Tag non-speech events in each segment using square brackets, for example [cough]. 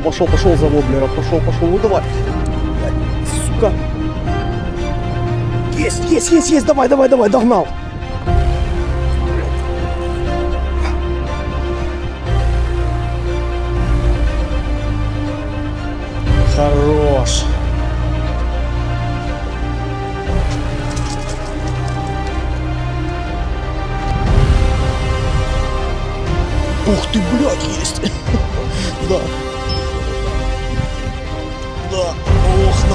пошел, пошел, пошел за воблера. Пошел, пошел. Ну давай. Сука. Есть, есть, есть, есть. Давай, давай, давай. Догнал. Хорош. Ух ты, блядь, есть. [laughs] Да. Да.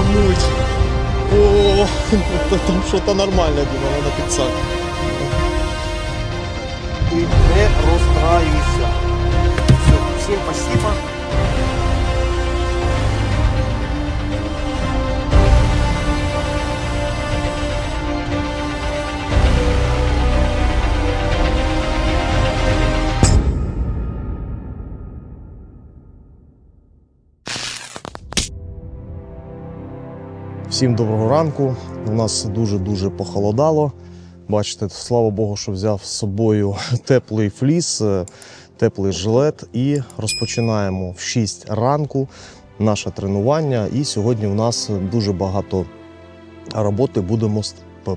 Ох, намуть. О, [laughs] там что-то нормальное, думаю, надо пиццать. Ти не розстраюйся. Все, всім спасибо. Всім доброго ранку. У нас дуже-дуже похолодало. Бачите, слава Богу, що взяв з собою теплий фліс, е, теплий жилет. І розпочинаємо в 6 ранку наше тренування. І сьогодні у нас дуже багато роботи. Будемо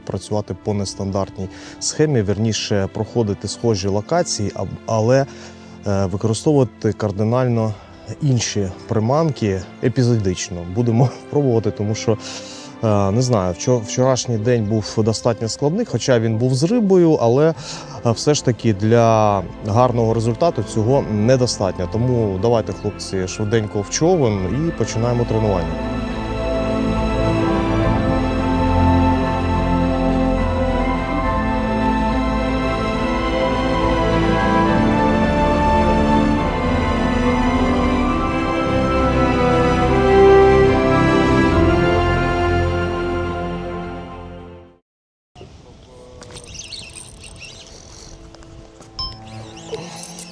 працювати по нестандартній схемі, вірніше проходити схожі локації, але е, використовувати кардинально інші приманки епізодично. Будемо [laughs] пробувати, тому що е, не знаю, вчо- вчорашній день був достатньо складний, хоча він був з рибою, але е, все ж таки для гарного результату цього недостатньо. Тому давайте, хлопці, швиденько в човен і починаємо тренування.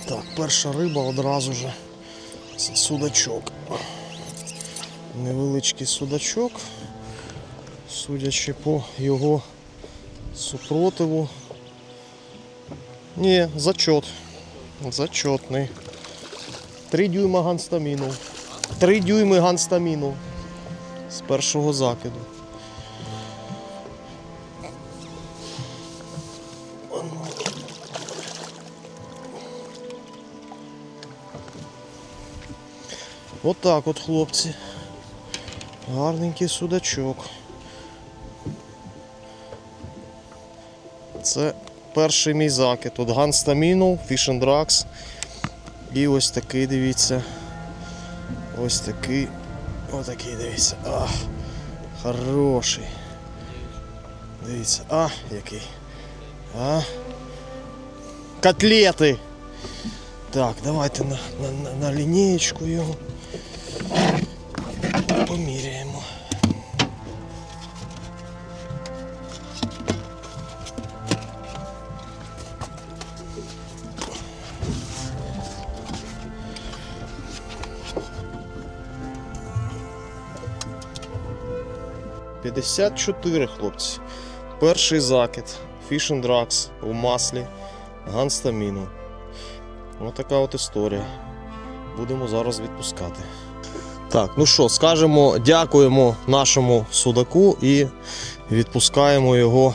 Так, перша риба одразу же. Це судачок. Невеличкий судачок. Судячи по його супротиву. Ні, зачот. Зачотний. Три дюйма ганстаміну. Три дюйми ганстаміну. З першого закиду. Отак от, хлопці. Гарненький судачок. Це перший мій закид. Тут Ганстаміну, Fish Drugs. І ось такий, дивіться. Ось такий. Отакий, дивіться. Ах, хороший. Дивіться, а, який. А. Котлети. Так, давайте на, на, на, на лінієчку його. Поміряємо. П'ятдесят чотири, хлопці. Перший закид. Drugs у маслі. Ганстаміну. Ось така от історія. Будемо зараз відпускати. Так, ну що, скажемо, дякуємо нашому судаку і відпускаємо його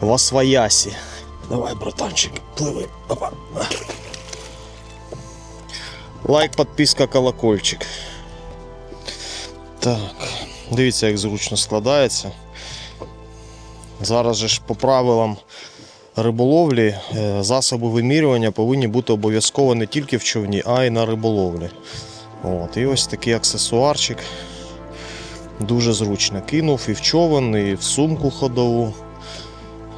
в Освоясі. Давай, братанчик, пливи. Опа. Лайк, підписка, колокольчик. Так, дивіться, як зручно складається. Зараз же ж по правилам риболовлі е, засоби вимірювання повинні бути обов'язково не тільки в човні, а й на риболовлі. От, і ось такий аксесуарчик. Дуже зручно кинув і в човен, і в сумку ходову.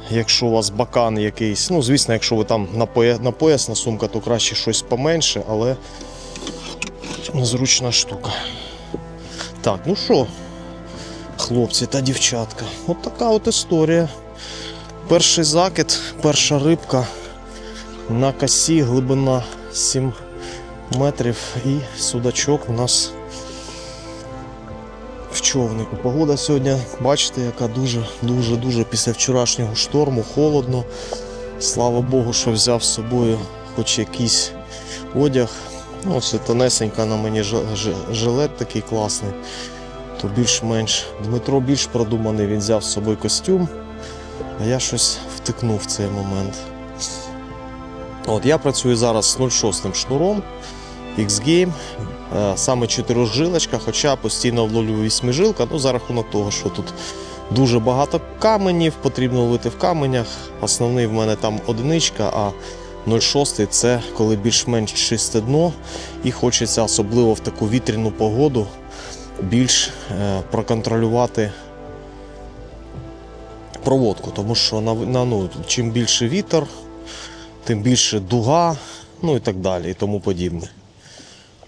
Якщо у вас бакан якийсь, ну звісно, якщо ви там на поя- на поясна сумка, то краще щось поменше, але зручна штука. Так, ну що, хлопці та дівчатка, от така от історія. Перший закид, перша рибка на косі, глибина 7 метрів і судачок у нас в човнику. Погода сьогодні, бачите, яка дуже-дуже-дуже після вчорашнього шторму, холодно. Слава Богу, що взяв з собою хоч якісь одяг. Ну, ось тонесенька на мені жилет такий класний. То більш-менш Дмитро більш продуманий, він взяв з собою костюм, а я щось втикнув в цей момент. От я працюю зараз з 0,6 шнуром X-Game, е, саме чотирьохжилочка, хоча постійно вловлюю вісьмижилка, ну за рахунок того, що тут дуже багато каменів, потрібно ловити в каменях. Основний в мене там одиничка, а 0,6 це коли більш-менш чисте дно, і хочеться особливо в таку вітряну погоду більш е, проконтролювати проводку, тому що на, на, ну, чим більше вітер, тим більше дуга, ну і так далі, і тому подібне.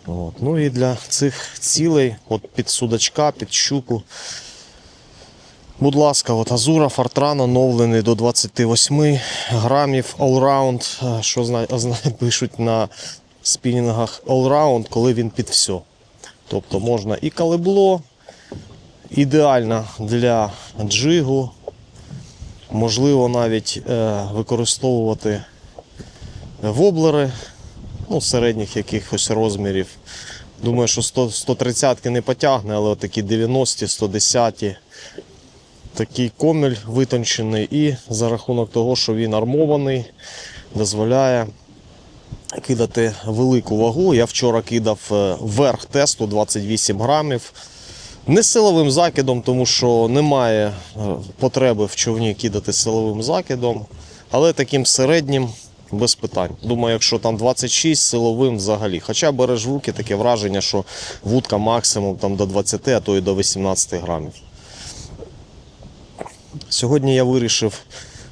От. Ну і для цих цілей, от під судачка, під щуку. Будь ласка, от Азура Фортран оновлений до 28 грамів allround, е, що зна, зна, [laughs] пишуть на спінінгах allround, коли він під все. Тобто можна і калибло, ідеально для джигу, можливо навіть е, використовувати воблери ну, середніх якихось розмірів. Думаю, що 100, 130 не потягне, але такі 90-ті, 110-ті. такий комель витончений і за рахунок того, що він армований, дозволяє кидати велику вагу. Я вчора кидав е, верх тесту 28 грамів. Не силовим закидом, тому що немає е, потреби в човні кидати силовим закидом, але таким середнім без питань. Думаю, якщо там 26 силовим взагалі. Хоча береш в руки таке враження, що вудка максимум там до 20, а то і до 18 грамів. Сьогодні я вирішив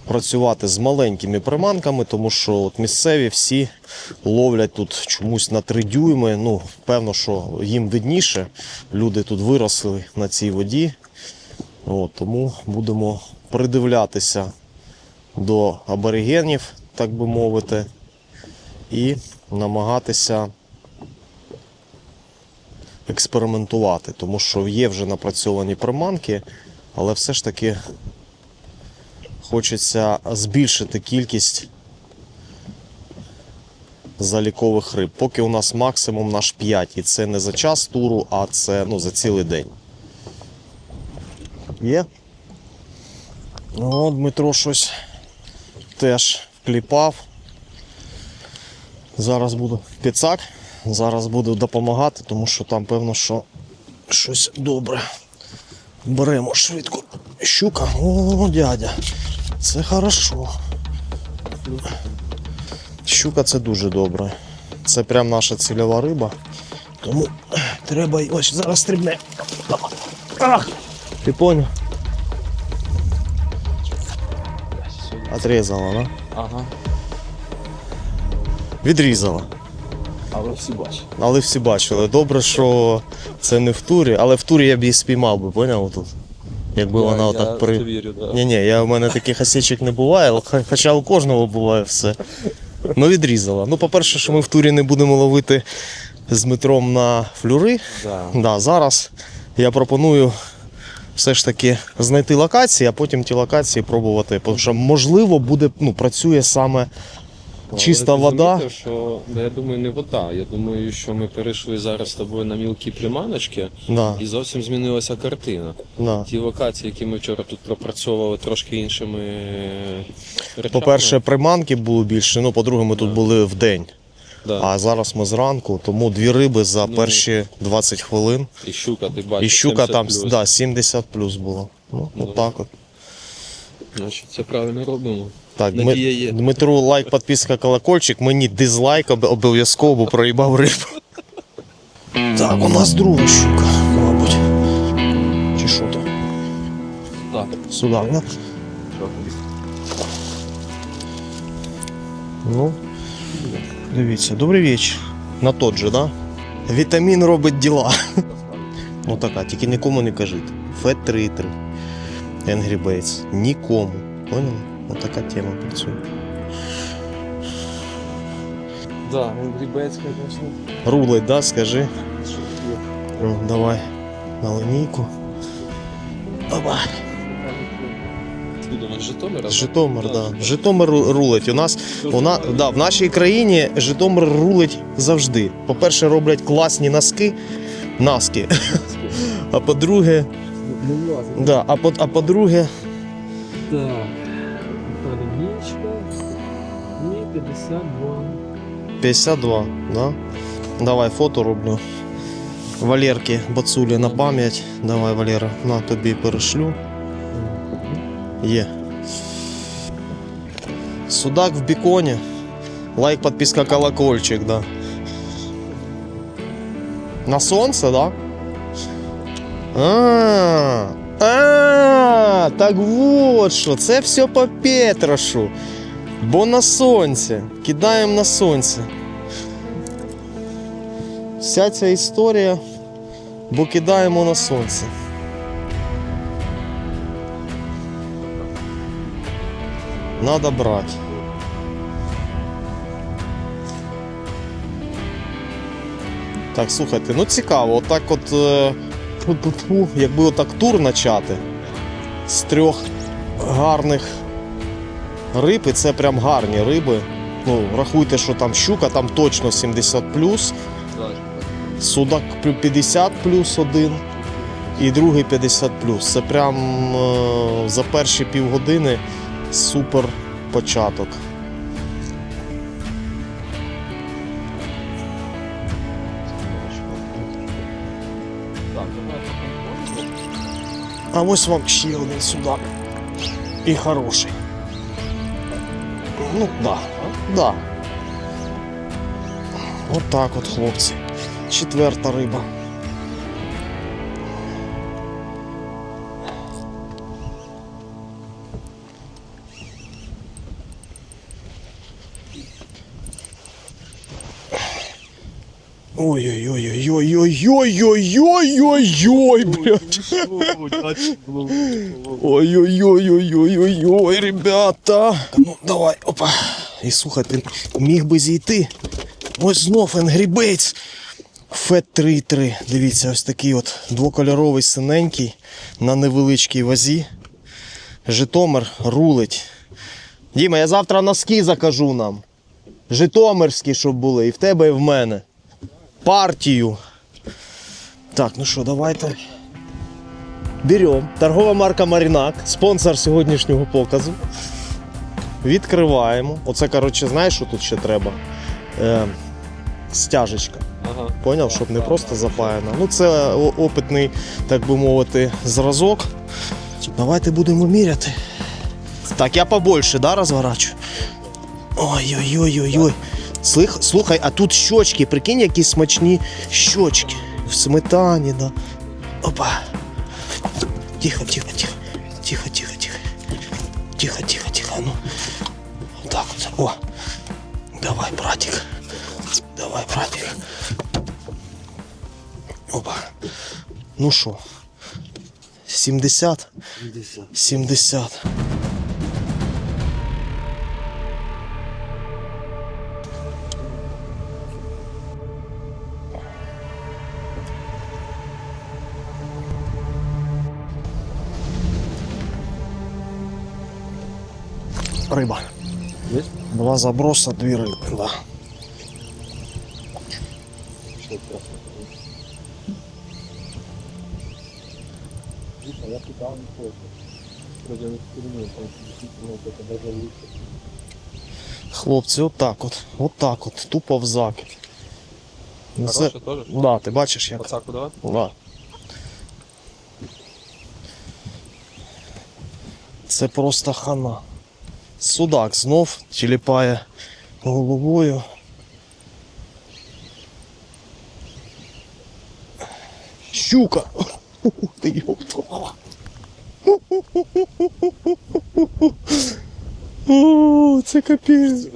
працювати з маленькими приманками, тому що от місцеві всі ловлять тут чомусь на 3 дюйми. Ну, певно, що їм видніше. Люди тут виросли на цій воді. От, тому будемо придивлятися до аборигенів, так би мовити, і намагатися експериментувати, тому що є вже напрацьовані приманки, але все ж таки хочеться збільшити кількість залікових риб. Поки у нас максимум наш 5, і це не за час туру, а це ну, за цілий день. Є? Ну, Дмитро щось теж вкліпав. Зараз буду підсак, зараз буду допомагати, тому що там певно, що щось добре. Беремо швидко. Щука. О, дядя. Це хорошо. Щука це дуже добре. Це прям наша цільова риба. Тому треба й- ось зараз стрибне. Ах! Ти поняв? Отрезала, да? Ага. Відрізала. Але всі бачать. Але всі бачили. Добре, що це не в турі, але в турі я б її спіймав би, поняв тут? Якби вона я отак при. вірю, да. Ні, ні, я, у мене таких осічок не буває, хоча у кожного буває все. Ну, відрізала. Ну, по-перше, що ми в турі не будемо ловити з метром на флюри. Да. Да, зараз я пропоную все ж таки знайти локації, а потім ті локації пробувати. Тому що можливо буде, ну, працює саме чиста Але ти вода. замітив, що да, я думаю, не вода. Я думаю, що ми перейшли зараз з тобою на мілкі приманочки, Да, і зовсім змінилася картина. да. Ті локації, які ми вчора тут пропрацьовували трошки іншими речами. По-перше, приманки було більше. Ну, по-друге, ми тут були в день. Да. А зараз ми зранку, тому дві риби за Ну, перші 20 хвилин. і щука, ти бачиш. І щука 70 там плюс. да, 70 плюс було. Ну, Ну, так от. Значить, це правильно робимо. Так, Надія є. Дмитру лайк, підписка, колокольчик, мені дизлайк об- обов'язково, бо проїбав рибу. Так, у нас друга щука, мабуть. Чи що то? Так. Сюди, да? Ну, дивіться, добрий вечір. На тот же, да? Вітамін робить діла. Ну така, тільки нікому не кажіть. Фет 3,3. Angry Bates. Нікому. Поняли? Ось така тема працює. Да, грібець, звісно. Рулить, да, скажи. Ну, давай на линійку. Опа. Откуда він? з Житомира? Житомир, да. Да. Житомир ру- рулить. У нас у на, да, в нашій країні Житомир рулить завжди. По-перше, роблять класні носки, наски. А по-друге, Не влазить. да, а по, а по-друге, Так. Перемічка. І 52. 52, да? Давай фото роблю. Валерки Бацулі на пам'ять. Давай, Валера, на тобі перешлю. Є. Судак в біконі. Лайк, підписка, колокольчик, да. На сонце, да? А, а, так вот що, це все по Петрошу. Бо на сонце. Кидаємо на сонце. Вся ця історія, бо кидаємо на сонце. Надо брати. Так, слухайте, ну цікаво, отак от. Е, якби отак тур почати з трьох гарних риб, і це прям гарні риби. Ну, рахуйте, що там щука, там точно 70 судак 50 плюс один і другий 50 плюс. Це прям е, за перші півгодини супер початок. А ось вам ще один судак. І хороший. Ну, да. Да. От так от, хлопці. Четверта риба. Ой-ой-ой-ой-ой-ой-ой-ой-ой, блядь. Ой-ой-ой-ой-ой-ой-ой, ребята. Ну, давай, опа. І слухайте, міг би зійти. Ось знов Bates. Фет 3.3. Дивіться, ось такий от двокольоровий синенький на невеличкій вазі. Житомир рулить. Діма, я завтра носки закажу нам. Житомирські, щоб були. І в тебе, і в мене. Партію. Так, ну що, давайте. Берем. Торгова марка Марінак, спонсор сьогоднішнього показу. Відкриваємо. Оце, коротше, знаєш, що тут ще треба? Е, стяжечка. Ага. Поняв, щоб не просто запаяна. Ну, це опитний, так би мовити, зразок. Давайте будемо міряти. Так, я побольше, да, розворачу? Ой-ой-ой-ой-ой. Слих, слухай, а тут щочки, прикинь, які смачні щочки. В сметані, да. Опа. Тихо, тихо, тихо. Тихо, тихо, тихо. Тихо, тихо, тихо. Ну. Так от. О. Давай, братик. Давай, братик. Опа. Ну що? 70? 70. Риба. Есть? Два заброса, дві риби, да. Я питал не он это даже лучше. Хлопці, отак от, отак от, тупо в закид. Ну, це- тоже? Да, ти бачиш як? Пацаку давай? Да. Це просто хана. Судак знов тіліпає головою. Щука! Ти ёпта. О, це капець.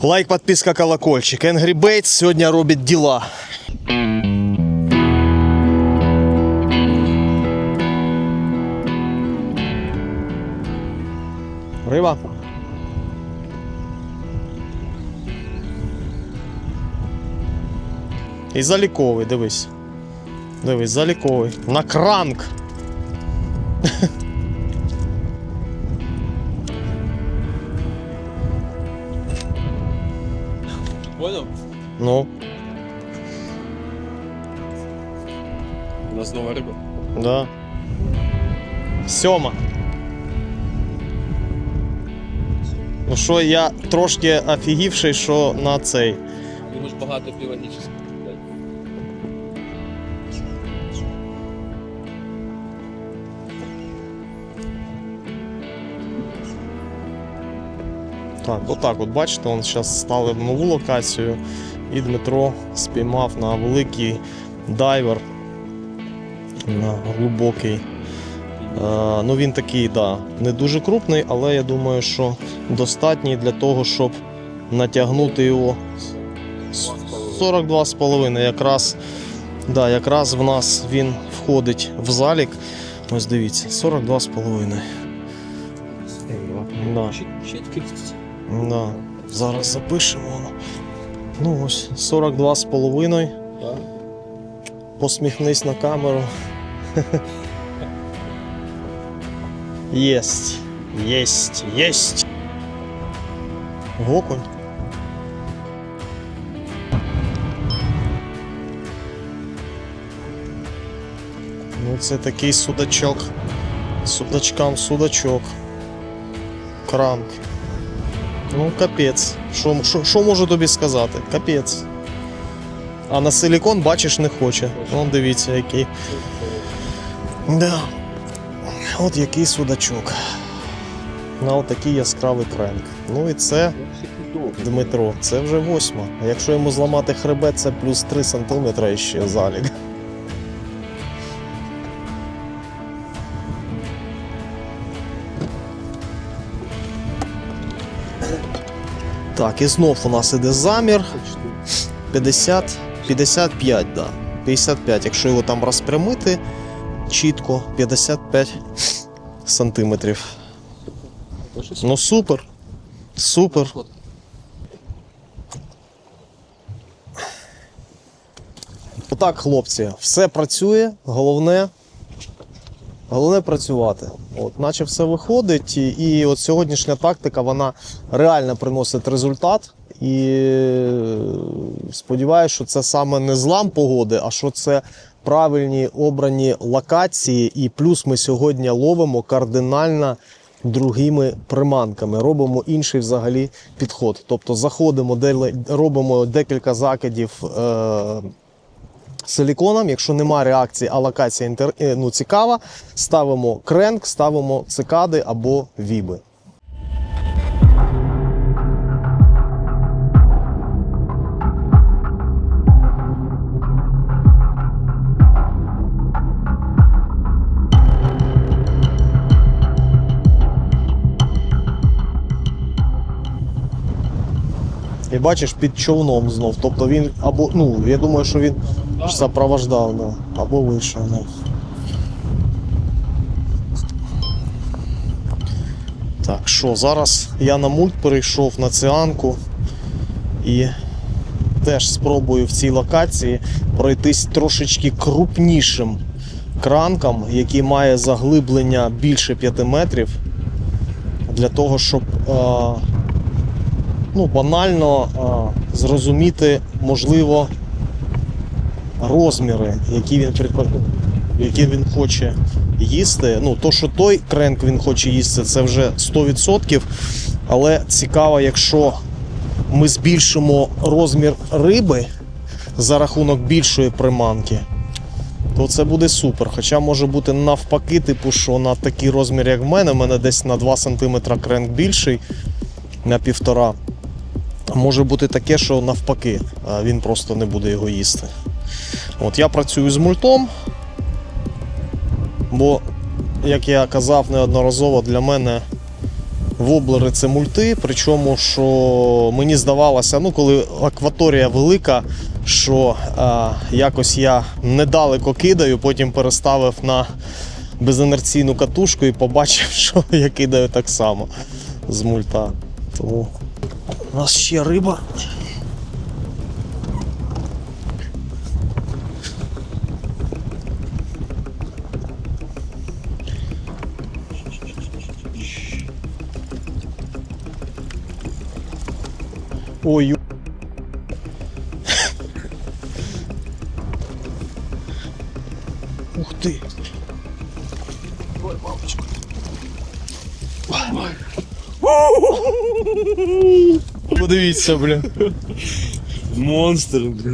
Лайк, підписка, колокольчик. Angry Bates сьогодні робить діла. Риба. І заліковий, дивись. Дивись, заліковий. На кранк. Понял? Ну, У нас нова риба. да. Сьома. Ну що, я трошки офігівший, що на цей. Йому ж багато біологічних. Так, отак, от бачите, он зараз стали в нову локацію, і Дмитро спіймав на великий дайвер, на глибокий. Е, ну він такий, да, не дуже крупний, але я думаю, що достатній для того, щоб натягнути його 42,5. Якраз, да, якраз в нас він входить в залік. Ось дивіться, 42,5. Да. Да. Зараз запишемо. Ну ось 42 з половиною. Так. Посміхнись на камеру. [laughs] Єсть. Єсть. Єсть. Гокунь. Ну, це такий судачок. Судачкам судачок. Кранк. Ну, капець. Що, що, що можу тобі сказати? Капець. А на силікон, бачиш, не хоче. Вон дивіться, який. Да. От який судачок. На отакий яскравий кренк. Ну і це Дмитро, це вже восьма. А якщо йому зламати хребет, це плюс 3 см ще залік. Так, і знов у нас іде замір. 50, 55, да. 55, якщо його там розпрямити чітко, 55 сантиметрів. Ну супер. Супер. Отак, хлопці, все працює, головне. Головне працювати. От, наче все виходить, і, от сьогоднішня тактика вона реально приносить результат. І е, сподіваюся, що це саме не злам погоди, а що це правильні обрані локації. І плюс ми сьогодні ловимо кардинально другими приманками. Робимо інший взагалі підход. Тобто заходимо, робимо декілька закидів. Е- силіконом. Якщо немає реакції, а локація інтер... е, ну, цікава, ставимо кренк, ставимо цикади або віби. Бачиш під човном знов. Тобто він або, ну, я думаю, що він сопровождав, да, або вийшов. Да. Так, що, зараз я на мульт перейшов на цианку і теж спробую в цій локації пройтись трошечки крупнішим кранком, який має заглиблення більше 5 метрів, для того, щоб е, ну, банально а, зрозуміти, можливо, розміри, які він які він хоче їсти. Ну, то, що той кренк він хоче їсти, це вже 100%. Але цікаво, якщо ми збільшимо розмір риби за рахунок більшої приманки, то це буде супер. Хоча може бути навпаки, типу, що на такий розмір, як в мене, в мене десь на 2 см кренк більший, на півтора. Може бути таке, що навпаки, він просто не буде його їсти. От я працюю з мультом, бо, як я казав неодноразово, для мене воблери це мульти. Причому, що мені здавалося, ну коли акваторія велика, що а, якось я недалеко кидаю, потім переставив на безінерційну катушку і побачив, [laughs] що я кидаю так само з мульта. Тому У нас ще риба. Ой, Подивіться, бля. Монстр, бля.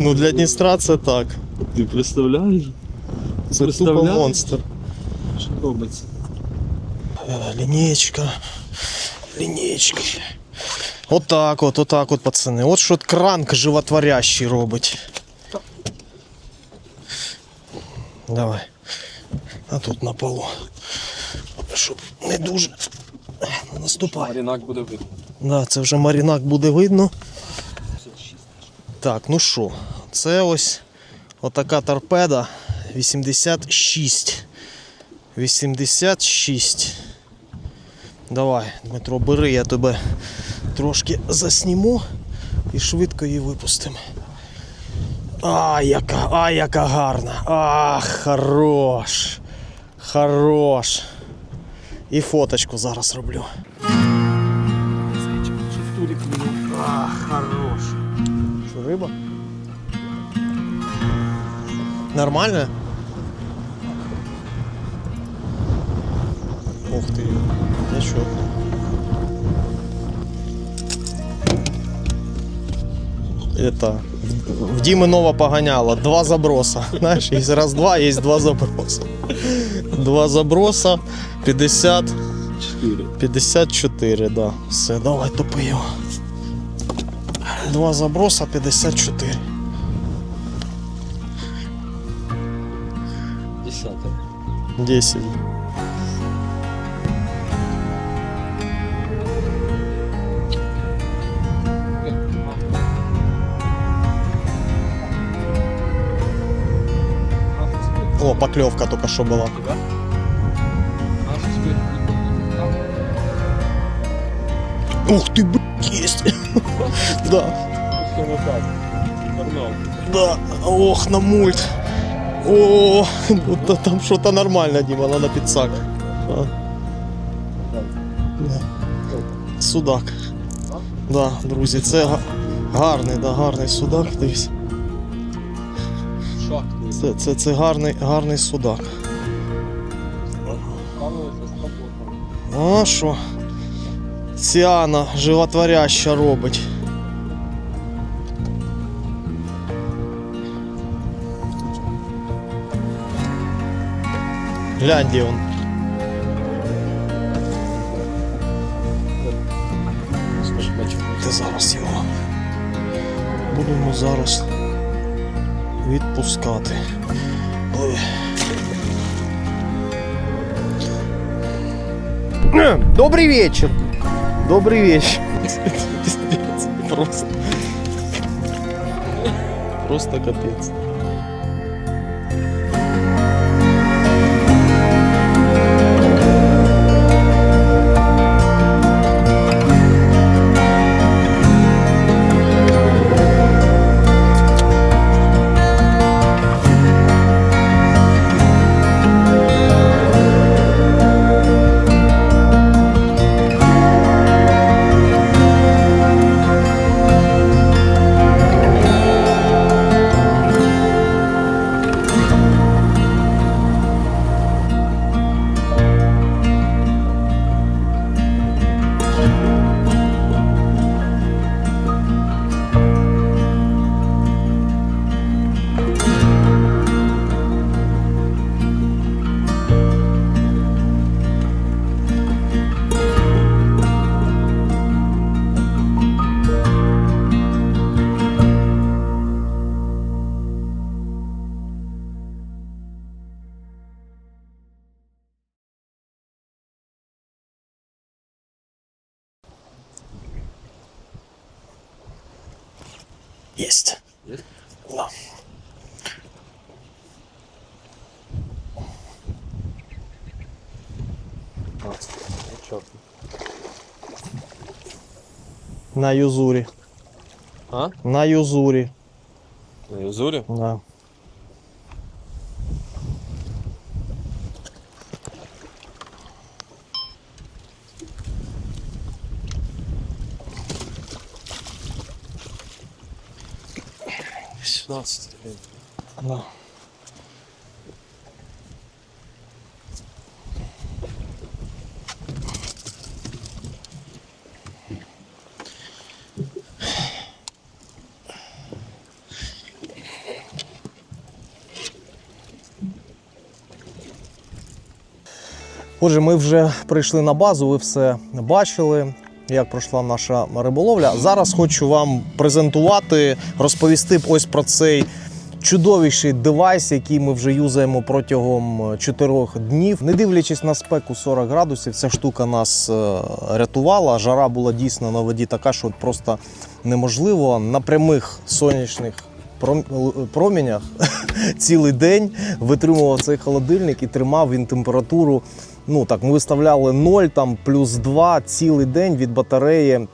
Ну для Дністра це так. Ти представляєш? Це тупо Представляєш? монстр. Що робиться? Е, Лінійка. Лінійка. Отак от, отак от, пацани. От що кранк животворящий робить. Давай. А тут на полу. Щоб не дуже не наступай. Марінак буде видно. Да, це вже марінак буде видно. Так, ну що, це ось отака торпеда 86. 86. Давай, Дмитро, бери, я тебе трошки засніму і швидко її випустимо. А, яка, а, яка гарна. А, хорош. Хорош. І фоточку зараз роблю. Нормально? Ух ты, ничего. Это в в Димы ново погоняло. Два заброса. [laughs] Знаешь, есть раз-два, есть два заброса. Два заброса, 50, Чотири. 54, да. Все, давай топи його. Два заброса, 54. 10. О, поклевка только что была. Ух ты, блядь, есть. [laughs] Да, да. Ох, на мульт. О, вот да там что-то нормально, Дима, надо пиццак. Да. Судак. Да, друзі, це гарний, да, гарний судак. Дивись. Це, це, це гарний, гарний судак. А що? Ціана животворяща робить. Глянь, де он. Ти зараз його. Будемо зараз відпускати. Ой. Добрый вечер. Добрый вечер. [laughs] Просто. Просто капец. Есть. Есть? Да. А, чорт. На юзурі. А? На юзурі. На Юзурі? Да. Да. Отже, ми вже прийшли на базу, ви все бачили, як пройшла наша риболовля. Зараз хочу вам презентувати, розповісти ось про цей чудовіший девайс, який ми вже юзаємо протягом 4 днів. Не дивлячись на спеку 40 градусів, ця штука нас е, рятувала. Жара була дійсно на воді така, що просто неможливо. На прямих сонячних пром- промінях [laughs] цілий день витримував цей холодильник і тримав він температуру. Ну так, ми виставляли 0, там плюс 2 цілий день від батареї.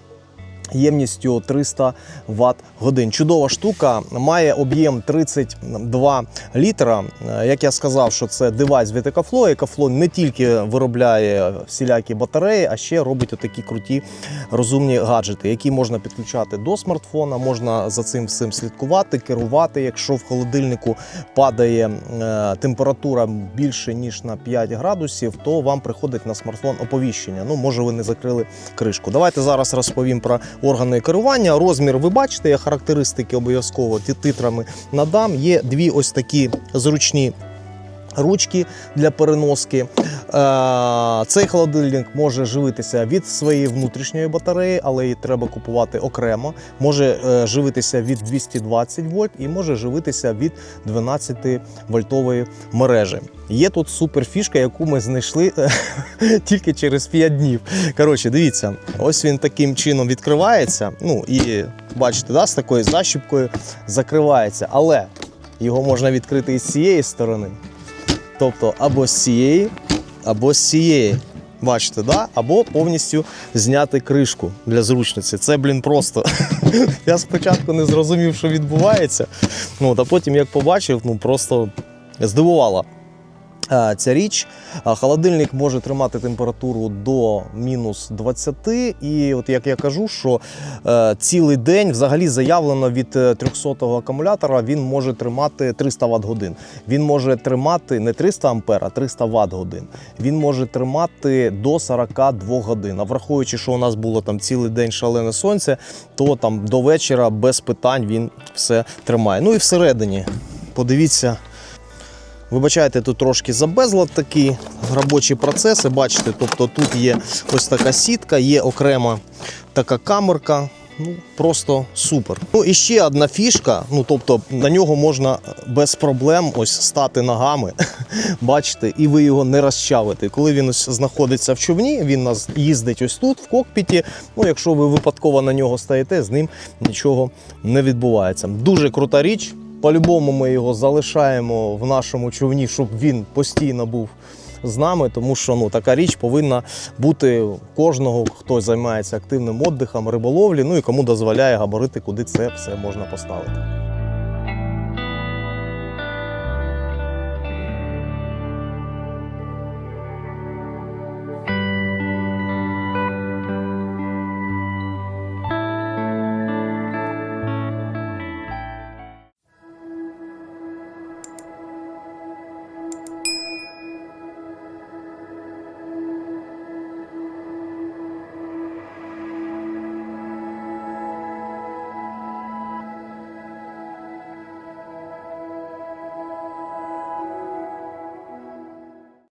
Ємністю 300 Вт годин. Чудова штука, має об'єм 32 літра. Е, Як я сказав, що це девайс від Екафло. Екафло не тільки виробляє всілякі батареї, а ще робить отакі круті розумні гаджети, які можна підключати до смартфона, можна за цим всім слідкувати, керувати. Якщо в холодильнику падає е, температура більше ніж на 5 градусів, то вам приходить на смартфон оповіщення. Ну, може, ви не закрили кришку. Давайте зараз розповім про органи керування. Розмір ви бачите, я характеристики обов'язково титрами надам. Є дві ось такі зручні. Ручки для переноски. Е, Цей холодильник може живитися від своєї внутрішньої батареї, але її треба купувати окремо. Може е, живитися від 220 вольт і може живитися від 12 вольтової мережі. Є тут суперфішка, яку ми знайшли е, [laughs] тільки через 5 днів. Коротше, дивіться, ось він таким чином відкривається. Ну і бачите, да, з такою защіпкою закривається. Але його можна відкрити і з цієї сторони. Тобто або з цієї, або з цієї. Бачите, да? або повністю зняти кришку для зручниці. Це, блін, просто. [laughs] Я спочатку не зрозумів, що відбувається. Ну, а потім, як побачив, ну просто здивувало. Е, Ця річ, холодильник може тримати температуру до мінус 20, і от як я кажу, що е, цілий день взагалі заявлено від 300-го акумулятора він може тримати 300 Вт годин. Він може тримати не 300 ампер, а 300 Вт годин. Він може тримати до 42 годин. А враховуючи, що у нас було там цілий день шалене сонце, то там до вечора без питань він все тримає. Ну і всередині, подивіться. Вибачайте, тут трошки забезлад такі робочі процеси. Бачите, тобто тут є ось така сітка, є окрема така камерка. Ну, просто супер. Ну і ще одна фішка. Ну тобто на нього можна без проблем ось стати ногами, [laughs] бачите, і ви його не розчавите. Коли він ось знаходиться в човні, він нас їздить ось тут, в кокпіті. Ну, якщо ви випадково на нього стаєте, з ним нічого не відбувається. Дуже крута річ. По-любому ми його залишаємо в нашому човні, щоб він постійно був з нами, тому що ну, така річ повинна бути кожного, хто займається активним віддихом, риболовлі, ну і кому дозволяє габарити, куди це все можна поставити.